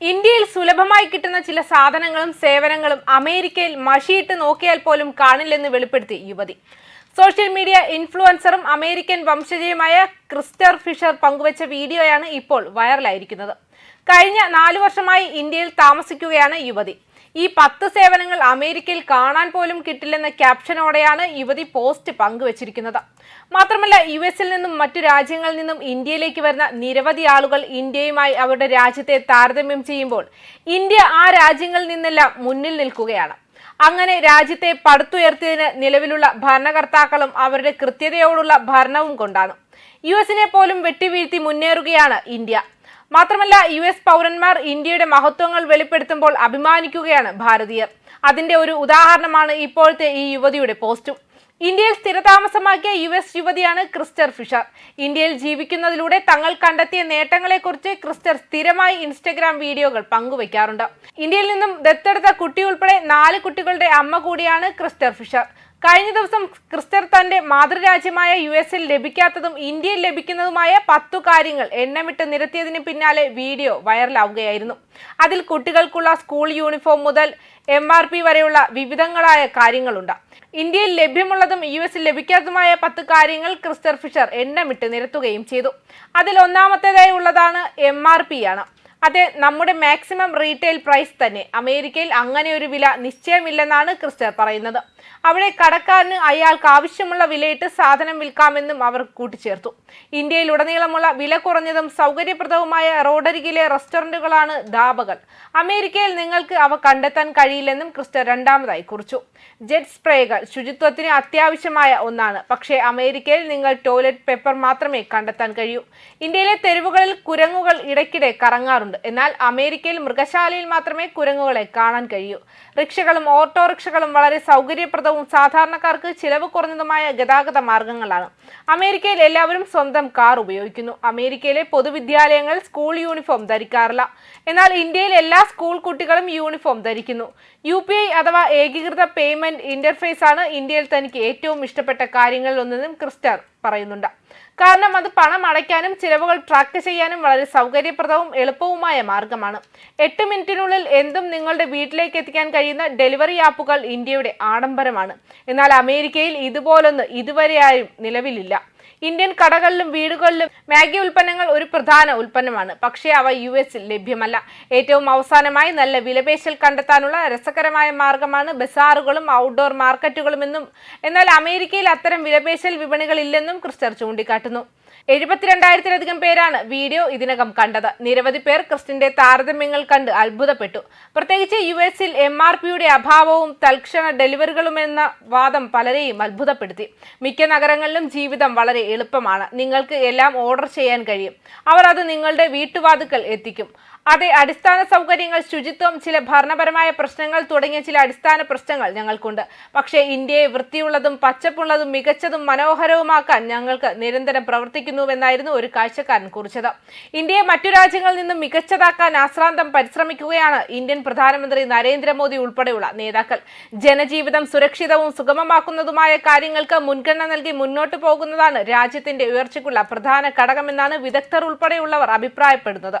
ഇന്ത്യയിൽ സുലഭമായി കിട്ടുന്ന ചില സാധനങ്ങളും സേവനങ്ങളും അമേരിക്കയിൽ മഷിയിട്ട് നോക്കിയാൽ പോലും കാണില്ലെന്ന് വെളിപ്പെടുത്തി യുവതി. സോഷ്യൽ മീഡിയ ഇൻഫ്ലുവൻസറും അമേരിക്കൻ വംശജയുമായ ക്രിസ്റ്റർ ഫിഷർ പങ്കുവച്ച വീഡിയോയാണ് ഇപ്പോൾ വൈറലായിരിക്കുന്നത്. കഴിഞ്ഞ നാലു വർഷമായി ഇന്ത്യയിൽ താമസിക്കുകയാണ് യുവതി. ഈ പത്ത് സേവനങ്ങൾ അമേരിക്കയിൽ കാണാൻ പോലും കിട്ടില്ലെന്ന ക്യാപ്ഷനോടെയാണ് യുവതി പോസ്റ്റ് പങ്കുവച്ചിരിക്കുന്നത്. മാത്രമല്ല യു എസിൽ നിന്നും മറ്റു രാജ്യങ്ങളിൽ നിന്നും ഇന്ത്യയിലേക്ക് വരുന്ന നിരവധി ആളുകൾ ഇന്ത്യയുമായി അവരുടെ രാജ്യത്തെ താരതമ്യം ചെയ്യുമ്പോൾ ഇന്ത്യ ആ രാജ്യങ്ങളിൽ നിന്നെല്ലാം മുന്നിൽ നിൽക്കുകയാണ്. അങ്ങനെ രാജ്യത്തെ പടുത്തുയർത്തിയതിന് നിലവിലുള്ള ഭരണകർത്താക്കളും അവരുടെ കൃത്യതയോടുള്ള ഭരണവും കൊണ്ടാണ്. യു എസിനെ പോലും വെട്ടിവീഴ്ത്തി മുന്നേറുകയാണ് ഇന്ത്യ. മാത്രമല്ല യു എസ് പൗരന്മാർ ഇന്ത്യയുടെ മഹത്വങ്ങൾ വെളിപ്പെടുത്തുമ്പോൾ അഭിമാനിക്കുകയാണ് ഭാരതീയർ. അതിന്റെ ഒരു ഉദാഹരണമാണ് ഇപ്പോഴത്തെ ഈ യുവതിയുടെ പോസ്റ്റും. ഇന്ത്യയിൽ സ്ഥിരതാമസമാക്കിയ യു എസ് യുവതിയാണ് ക്രിസ്റ്റർ ഫിഷർ. ഇന്ത്യയിൽ ജീവിക്കുന്നതിലൂടെ തങ്ങൾ കണ്ടെത്തിയ നേട്ടങ്ങളെക്കുറിച്ച് ക്രിസ്റ്റർ സ്ഥിരമായി ഇൻസ്റ്റഗ്രാം വീഡിയോകൾ പങ്കുവയ്ക്കാറുണ്ട്. ഇന്ത്യയിൽ നിന്നും ദത്തെടുത്ത കുട്ടി ഉൾപ്പെടെ നാല് കുട്ടികളുടെ അമ്മ കൂടിയാണ് ക്രിസ്റ്റർ ഫിഷർ. കഴിഞ്ഞ ദിവസം ക്രിസ്റ്റർ തന്റെ മാതൃരാജ്യമായ യു എസിൽ ലഭിക്കാത്തതും ഇന്ത്യയിൽ ലഭിക്കുന്നതുമായ പത്തു കാര്യങ്ങൾ എണ്ണമിട്ട് നിരത്തിയതിന് പിന്നാലെ വീഡിയോ വൈറലാവുകയായിരുന്നു. അതിൽ കുട്ടികൾക്കുള്ള സ്കൂൾ യൂണിഫോം മുതൽ എം ആർ പി വരെയുള്ള വിവിധങ്ങളായ കാര്യങ്ങളുണ്ട്. ഇന്ത്യയിൽ ലഭ്യമുള്ളതും യു എസിൽ ലഭിക്കാത്തതുമായ പത്ത് കാര്യങ്ങൾ ക്രിസ്റ്റർ ഫിഷർ എണ്ണമിട്ട് നിരത്തുകയും ചെയ്തു. അതിൽ ഒന്നാമത്തേതായി ഉള്ളതാണ് എം ആർ പി ആണ്. അതെ നമ്മുടെ മാക്സിമം റീറ്റെയിൽ പ്രൈസ് തന്നെ. അമേരിക്കയിൽ അങ്ങനെ ഒരു വില നിശ്ചയമില്ലെന്നാണ് ക്രിസ്റ്റർ പറയുന്നത്. അവിടെ കടക്കാരന് അയാൾക്ക് ആവശ്യമുള്ള വിലയിട്ട് സാധനം വിൽക്കാമെന്നും അവർ കൂട്ടിച്ചേർത്തു. ഇന്ത്യയിൽ ഉടനീളമുള്ള വില കുറഞ്ഞതും സൗകര്യപ്രദവുമായ റോഡരികിലെ റെസ്റ്റോറന്റുകളാണ് ധാബകൾ. അമേരിക്കയിൽ നിങ്ങൾക്ക് അവ കണ്ടെത്താൻ കഴിയില്ലെന്നും ക്രിസ്റ്റർ രണ്ടാമതായി കുറിച്ചു. ജെറ്റ് സ്പ്രേകൾ ശുചിത്വത്തിന് അത്യാവശ്യമായ ഒന്നാണ്. പക്ഷേ അമേരിക്കയിൽ നിങ്ങൾ ടോയ്ലറ്റ് പേപ്പർ മാത്രമേ കണ്ടെത്താൻ കഴിയൂ. ഇന്ത്യയിലെ തെരുവുകളിൽ കുരങ്ങുകൾ ഇടയ്ക്കിടെ കറങ്ങാറുണ്ട്. എന്നാൽ അമേരിക്കയിൽ മൃഗശാലയിൽ മാത്രമേ കുരങ്ങുകളെ കാണാൻ കഴിയൂ. റിക്ഷകളും ഓട്ടോറിക്ഷകളും വളരെ സൗകര്യപ്രദവും സാധാരണക്കാർക്ക് ചിലവ് കുറഞ്ഞതുമായ ഗതാഗത മാർഗങ്ങളാണ്. അമേരിക്കയിൽ എല്ലാവരും സ്വന്തം കാർ ഉപയോഗിക്കുന്നു. അമേരിക്കയിലെ പൊതുവിദ്യാലയങ്ങൾ സ്കൂൾ യൂണിഫോം ധരിക്കാറില്ല. എന്നാൽ ഇന്ത്യയിൽ എല്ലാ സ്കൂൾ കുട്ടികളും യൂണിഫോം ധരിക്കുന്നു. യു പി ഐ അഥവാ ഏകീകൃത പേയ്മെന്റ് ഇന്റർഫേസ് ആണ് ഇന്ത്യയിൽ തനിക്ക് ഏറ്റവും ഇഷ്ടപ്പെട്ട കാര്യങ്ങളിൽ ഒന്നെന്നും ക്രിസ്റ്റർ പറയുന്നുണ്ട്. കാരണം അത് പണം അടയ്ക്കാനും ചിലവുകൾ ട്രാക്ക് ചെയ്യാനും വളരെ സൗകര്യപ്രദവും എളുപ്പവുമായ മാർഗമാണ്. എട്ട് മിനിറ്റിനുള്ളിൽ എന്തും നിങ്ങളുടെ വീട്ടിലേക്ക് എത്തിക്കാൻ കഴിയുന്ന ഡെലിവറി ആപ്പുകൾ ഇന്ത്യയുടെ ആഡംബരമാണ്. എന്നാൽ അമേരിക്കയിൽ ഇതുപോലൊന്ന് ഇതുവരെയായും നിലവിലില്ല. ഇന്ത്യൻ കടകളിലും വീടുകളിലും മാഗി ഉൽപ്പന്നങ്ങൾ ഒരു പ്രധാന ഉൽപ്പന്നമാണ്. പക്ഷേ അവ യു എസിൽ ലഭ്യമല്ല. ഏറ്റവും അവസാനമായി നല്ല വിലപേശൽ കണ്ടെത്താനുള്ള രസകരമായ മാർഗമാണ് ബസാറുകളും ഔട്ട്ഡോർ മാർക്കറ്റുകളും എന്നും എന്നാൽ അമേരിക്കയിൽ അത്തരം വിലപേശൽ വിപണികളില്ലെന്നും ക്രിസ്റ്റർ ചൂണ്ടിക്കാട്ടുന്നു. എഴുപത്തിരണ്ടായിരത്തിലധികം പേരാണ് വീഡിയോ ഇതിനകം കണ്ടത്. നിരവധി പേർ ക്രിസ്റ്റിന്റെ താരതമ്യങ്ങൾ കണ്ട് അത്ഭുതപ്പെട്ടു. പ്രത്യേകിച്ച് യു എസിൽ എം ആർ പിയുടെ അഭാവവും തൽക്ഷണ ഡെലിവറികളുമെന്ന വാദം പലരെയും അത്ഭുതപ്പെടുത്തി. മിക്ക നഗരങ്ങളിലും ജീവിതം വളരെ എളുപ്പമാണ്. നിങ്ങൾക്ക് എല്ലാം ഓർഡർ ചെയ്യാൻ കഴിയും. അവർ അത് നിങ്ങളുടെ വീട്ടുവാതുക്കൽ എത്തിക്കും. അതെ അടിസ്ഥാന സൗകര്യങ്ങൾ ശുചിത്വം ചില ഭരണപരമായ പ്രശ്നങ്ങൾ തുടങ്ങിയ ചില അടിസ്ഥാന പ്രശ്നങ്ങൾ ഞങ്ങൾക്കുണ്ട്. പക്ഷേ ഇന്ത്യയെ വൃത്തിയുള്ളതും പച്ചപ്പുള്ളതും മികച്ചതും മനോഹരവുമാക്കാൻ ഞങ്ങൾക്ക് നിരന്തരം പ്രവർത്തിക്കുന്നുവെന്നായിരുന്നു ഒരു കാഴ്ചക്കാരൻ കുറിച്ചത്. ഇന്ത്യയെ മറ്റു രാജ്യങ്ങളിൽ നിന്നും മികച്ചതാക്കാൻ ആശ്രാന്തം പരിശ്രമിക്കുകയാണ് ഇന്ത്യൻ പ്രധാനമന്ത്രി നരേന്ദ്രമോദി ഉൾപ്പെടെയുള്ള നേതാക്കൾ. ജനജീവിതം സുരക്ഷിതവും സുഗമമാക്കുന്നതുമായ കാര്യങ്ങൾക്ക് മുൻഗണന നൽകി മുന്നോട്ടു പോകുന്നതാണ് രാജ്യത്തിന്റെ ഉയർച്ചയ്ക്കുള്ള പ്രധാന ഘടകമെന്നാണ് വിദഗ്ധർ ഉൾപ്പെടെയുള്ളവർ അഭിപ്രായപ്പെടുന്നത്.